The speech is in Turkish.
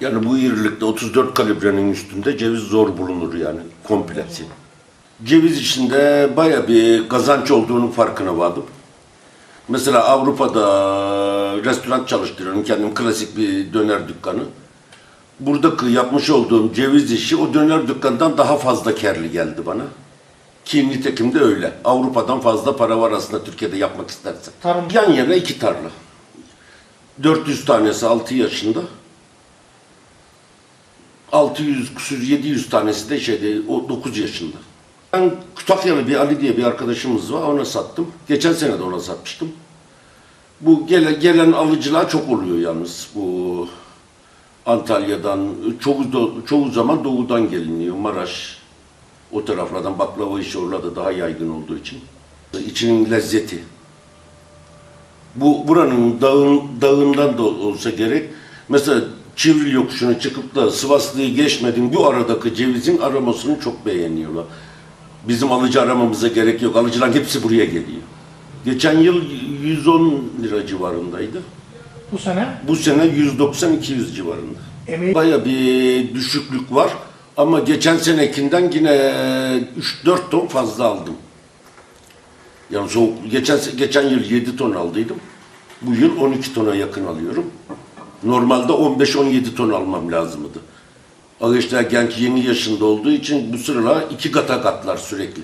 Yani bu irilikte 34 kalibrenin üstünde ceviz zor bulunur yani komplesi. Ceviz işinde baya bir kazanç olduğunun farkına vardım. Mesela Avrupa'da restoran çalıştırıyorum kendim klasik bir döner dükkanı. Buradaki yapmış olduğum ceviz işi o döner dükkanından daha fazla karlı geldi bana. Ki nitekim de öyle. Avrupa'dan fazla para var aslında Türkiye'de yapmak istersen. Tarım. Yan yana iki tarla. 400 tanesi 6 yaşında. 600 küsür 700 tanesi de şeyde o 9 yaşında. Ben Kütahyalı bir Ali diye bir arkadaşımız var ona sattım. Geçen sene de ona satmıştım. Bu gele, gelen alıcılar çok oluyor yalnız bu Antalya'dan çoğu çoğu zaman doğudan geliniyor. Maraş o taraflardan baklava işi orada daha yaygın olduğu için. İçinin lezzeti. Bu buranın dağın, dağından da olsa gerek. Mesela Çivril yokuşuna çıkıp da Sivaslı'yı geçmedim. Bu aradaki cevizin aromasını çok beğeniyorlar. Bizim alıcı aramamıza gerek yok. Alıcıların hepsi buraya geliyor. Geçen yıl 110 lira civarındaydı. Bu sene Bu sene 190-200 civarında. emeği Baya bir düşüklük var ama geçen senekinden yine 3-4 ton fazla aldım. Yani soğuk, geçen, geçen yıl 7 ton aldıydım. Bu yıl 12 tona yakın alıyorum. Normalde 15-17 ton almam lazımdı. Ağaçlar genç yeni yaşında olduğu için bu sıralar iki kata katlar sürekli.